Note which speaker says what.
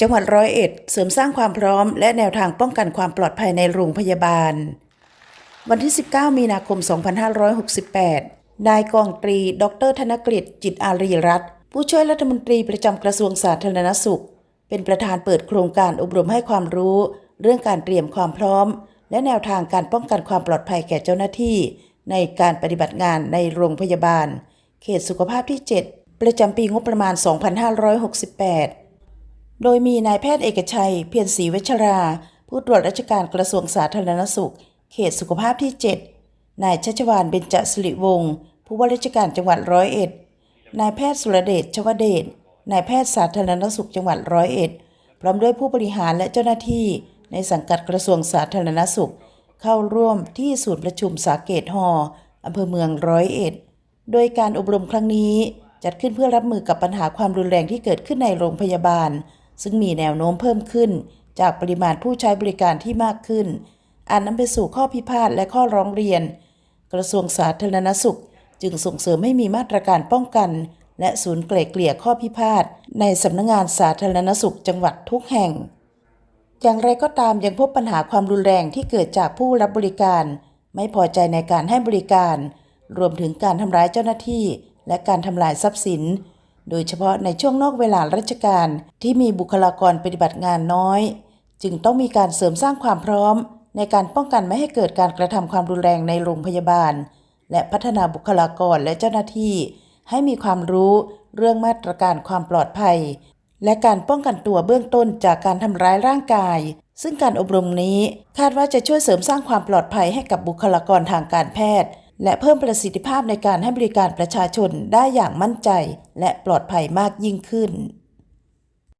Speaker 1: จังหวัดร้อยเอ็ดเสริมสร้างความพร้อม และแนวทางป้องกันความปลอดภัยในโรงพยาบาล วันที่ 19 มีนาคม 2568 นายกองตรี ดร ธนกฤษจิตอารีรัตน์ผู้ช่วยรัฐมนตรีประจำกระทรวงสาธารณสุข เป็นประธานเปิดโครงการอบรมให้ความรู้ เรื่องการเตรียมความพร้อม และแนวทางการป้องกันความปลอดภัยแก่เจ้าหน้าที่ ในการปฏิบัติงานในโรงพยาบาล เขตสุขภาพที่ 7 ประจำปีงบประมาณ 2568 โดยมีนายแพทย์เอกชัย เพียรศรีวัชรา ผู้ตรวจราชการกระทรวงสาธารณสุข เขตสุขภาพที่ 7 นายชัชวานเบญจสิริวงศ์ผู้ว่าราชการจังหวัดร้อยเอ็ด นายแพทย์สุรเดชชวเดช นายแพทย์สาธารณสุขจังหวัดร้อยเอ็ด พร้อมด้วยผู้บริหารและเจ้าหน้าที่ในสังกัดกระทรวงสาธารณสุข เข้าร่วมที่ศูนย์ประชุมสาเกตฮออำเภอเมืองร้อยเอ็ด โดยการอบรมครั้งนี้จัดขึ้นเพื่อรับมือกับปัญหาความรุนแรงที่เกิดขึ้นในโรงพยาบาล ซึ่งมีแนวโน้มเพิ่มขึ้น จากปริมาณผู้ใช้บริการที่มากขึ้น อาจนำไปสู่ข้อพิพาทและข้อร้องเรียน กระทรวงสาธารณสุข จึงส่งเสริมให้มีมาตรการป้องกัน และศูนย์ไกล่เกลี่ยข้อพิพาทในสำนักงงานสาธารณสุขจังหวัดทุกแห่ง อย่างไรก็ตามยังพบปัญหาความรุนแรงที่เกิดจากผู้รับบริการ ไม่พอใจในการให้บริการ รวมถึงการทำร้ายเจ้าหน้าที่ และการทำลายทรัพย์สิน โดยเฉพาะในช่วงนอกเวลาราชการที่มีบุคลากรปฏิบัติงานน้อย จึงต้องมีการเสริมสร้างความพร้อม ในการป้องกันไม่ให้เกิดการกระทำความรุนแรงในโรงพยาบาล และพัฒนาบุคลากรและเจ้าหน้าที่ ให้มีความรู้เรื่องมาตรการความปลอดภัย และการป้องกันตัวเบื้องต้นจากการทำร้ายร่างกาย ซึ่งการอบรมนี้คาดว่าจะช่วยเสริมสร้างความปลอดภัยให้กับบุคลากรทางการแพทย์ และเพิ่มประสิทธิภาพในการให้บริการประชาชนได้อย่างมั่นใจ และปลอดภัยมากยิ่งขึ้น